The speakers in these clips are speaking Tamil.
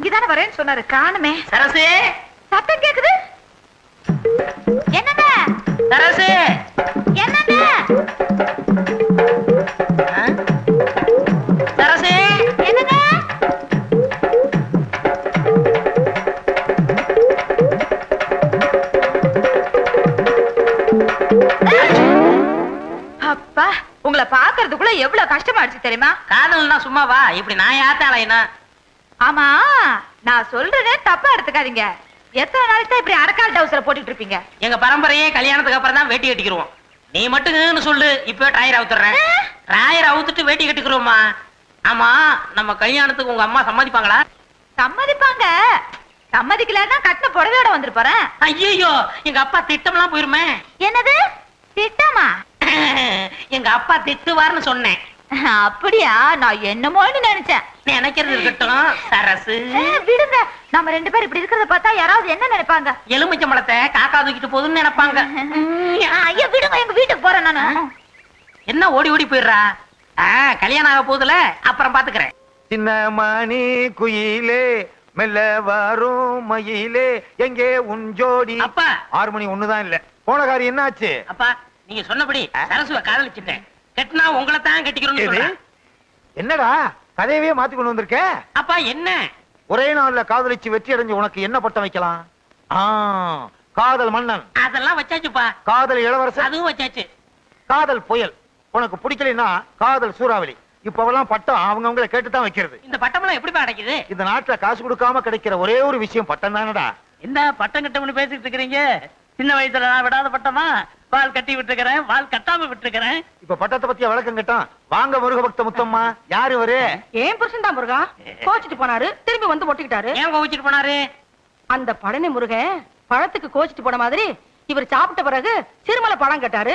இங்கதானே வரேன்னு சொன்னாரு. காணுமே. சரசு! சத்தம் கேக்குது? என்னங்க சரசு! என்னங்க ஆ? சரசு! என்னங்க அப்பா உங்களை பாக்குறதுக்குள்ள எவ்வளவு கஷ்டமாயிடுச்சு தெரியுமா? காதல்னா சும்மா வா இப்படி நான் யாத்தாளைனா ஆமா நான் சொல்றதே தப்பா எடுத்துக்காதீங்க. எத்தனை நாளைக்கு இப்படி அரக்கால் டவுசரை போட்டுட்டு இருப்பீங்க? எங்க பரம்பரையே கல்யாணத்துக்கு அப்புறம் தான் வேட்டி கட்டிக்கிருவோம். நீ மட்டும் சொல்லு இப்போ டயர் அவுத்துறேன் டயர் அவுத்துட்டு வேட்டி கட்டிக்கிறோமா ஆமா நம்ம கல்யாணத்துக்கு உங்க அம்மா சம்மதிப்பாங்களா? சம்மதிப்பாங்க. சம்மதிக்கலன்னா கட்டின புடவையோட வந்துருப்பாரேன் ஐயோ எங்க அப்பா திட்டம்லாம் போயிருமே. என்னது? திட்டமா? எங்க அப்பா திட்டுவார்னு சொன்னேன். அப்படியா? நான் என்னமோன்னு நினைச்சேன். நினைக்கிறது இருக்கட்டும். சரசு. விடுங்க. நம்ம ரெண்டு பேரும் இப்படி இருக்கிறத பார்த்தா யாராவது என்ன நினைப்பாங்க? எலுமிச்சம்பழத்தை காக்கா தூக்கிட்டு போகுதுன்னு நினைப்பாங்க. ஐயா விடுங்க. எங்க வீட்டுக்கு போறேன் நானு. என்ன ஓடி ஓடி போயிடுறா? கல்யாணம் ஆக போகுதுல? அப்புறம் பாத்துக்கிறேன். சின்ன மணி குயிலே மெல்ல வரும் மயிலே எங்கே உன் ஜோடி? அப்பா. ஆறு மணி ஒண்ணுதான் இல்ல. போன காரியம் என்னாச்சு? அப்பா நீங்க சொன்னபடி சரசுவ காதலிச்சுட்டேன். கட்டினா உங்களை தான் என்னடா? கதையவே மாத்தி கொண்டு வந்திருக்க? அப்பா என்ன? ஒரே நாள்ல காதலிச்சு வெற்றி அடைஞ்சு உனக்கு என்ன பட்டம் வைக்கலாம்? ஆ காதல் மன்னன். அதெல்லாம் வச்சாச்சுப்பா. காதல் இளவரசன். அதுவும் வச்சாச்சு. காதல் புயல். உனக்கு பிடிக்கலைன்னா காதல் சூறாவளி. இப்பவெல்லாம் பட்டம் அவங்கவங்கள கேட்டுதான் வைக்கிறது. இந்த பட்டமெல்லாம் எப்படிப்பா கிடைக்குது இந்த நாட்டுல காசு கொடுக்காம கிடைக்கிற ஒரே ஒரு விஷயம் பட்டம் தானடா என்ன பட்டம் கட்டம்னு பேசிட்டு இருக்கிறீங்க? சின்ன வயசுல நான் விடாத பட்டமா? வால் கட்டி விட்டுருக்கிறேன் வால் கட்டாம விட்டுருக்கிறேன். இப்ப பட்டத்தை பத்திய விளக்கம் கேட்டான்? வாங்க முருக பக்த முத்தம்மா யாரு இவரு? ஏன் புருஷன் தான் முருகா? கோச்சிட்டு போனாரு திரும்பி வந்து ஒட்டிக்கிட்டாரு. ஏன் கோவிச்சிட்டு போனாரு? அந்த பழனி முருகன் பழத்துக்கு கோச்சிட்டு போன மாதிரி இவர் சாப்பிட்ட பிறகு சிறுமலை பழம் கேட்டாரு.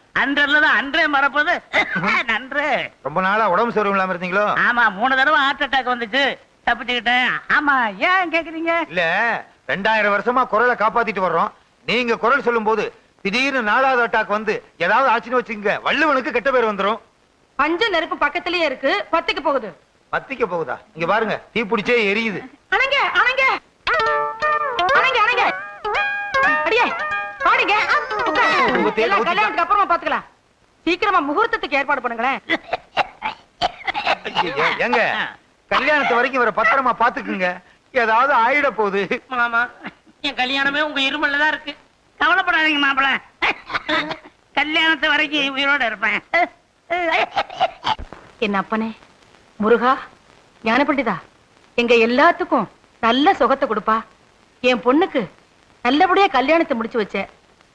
அன்றல்லதான் அன்றே மறப்பது. நன்று. ரொம்ப நாளா உடம்பு சரியில்லாம இல்லாம இருந்தீங்களோ? ஆமா மூணு தடவை ஹார்ட் அட்டாக் வந்துச்சு. தப்பிச்சுக்கிட்டேன். ஆமா ஏன் கேக்குறீங்க? இல்ல ரெண்டாயிரம் வருஷமா குரலை காப்பாத்திட்டு வர்றோம். நீங்க குரல் சொல்லும் போது திடீர்னு நாலாவது அட்டாக் வந்து ஏதாவது ஆச்சுன்னு வச்சுங்க வள்ளுவனுக்கு கெட்ட பேர் வந்துரும். பஞ்ச நெருப்பு பக்கத்திலேயே இருக்கு. பத்திக்கு போகுது. பத்திக்க போகுதா? இங்க பாருங்க தீ பிடிச்சே எரியுது. அணங்க அணங்க. அணங்க அணங்க. அடியே பாடுங்க. கல்யாணத்துக்கு அப்புறமா பாத்துக்கலாம். சீக்கிரமா முகூர்த்தத்துக்கு ஏற்பாடு பண்ணுங்களேன். ஏங்க கல்யாணத்து வரைக்கும் இவரை பத்திரமா பாத்துக்குங்க. ஏதாவது ஆயிட போகுது. ஆமா என் கல்யாணமே உங்க இருமல்ல தான் இருக்கு. கவலைப்படாதீங்க மாப்பிள. கல்யாணத்து வரைக்கும் உயிரோட இருப்பேன். என்ன அப்பனே? முருகா ஞான பண்டிதா எங்க எல்லாத்துக்கும் நல்ல சுகத்தை கொடுப்பா. என் பொண்ணுக்கு நல்லபடியா கல்யாணத்தை முடிச்சு வச்ச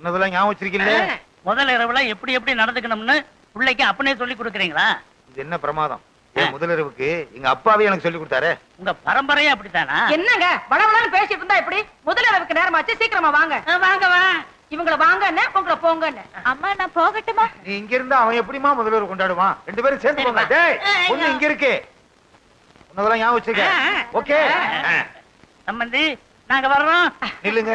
உன்னதெல்லாம் ஞாபகம் வச்சிருக்கீல்ல முதல் இரவுல எப்படி எப்படி நடந்துக்கணும்னு பிள்ளைக்கு அப்பனே சொல்லி கொடுக்குறீங்களா? இது என்ன பிரமாதம்? முதலிரவுக்கு எங்க அப்பாவே எனக்கு சொல்லி கொடுத்தாரு? உங்க பரம்பரையே அப்படித்தானா? என்னங்க? வடவடன்னு பேசிட்டு இருந்தா எப்படி? முதலளவுக்கு நேரமாச்சு சீக்கிரமா வாங்க. வாங்க வா. இவங்கள வாங்கன்னு உங்களை போங்கன்னு. அம்மா நான் போகட்டுமா? நீ இங்க இருந்தா அவன் எப்படிமா முதல்வர் கொண்டாடுவான்? ரெண்டு பேரும் சேர்ந்து போங்க. டேய் பொண்ணு இங்க. இருக்கு. உன்னதெல்லாம் ஞாபகம் வச்சிருக்க? ஓகே. சம்பந்தி நாங்க வர்றோம். நில்லுங்க.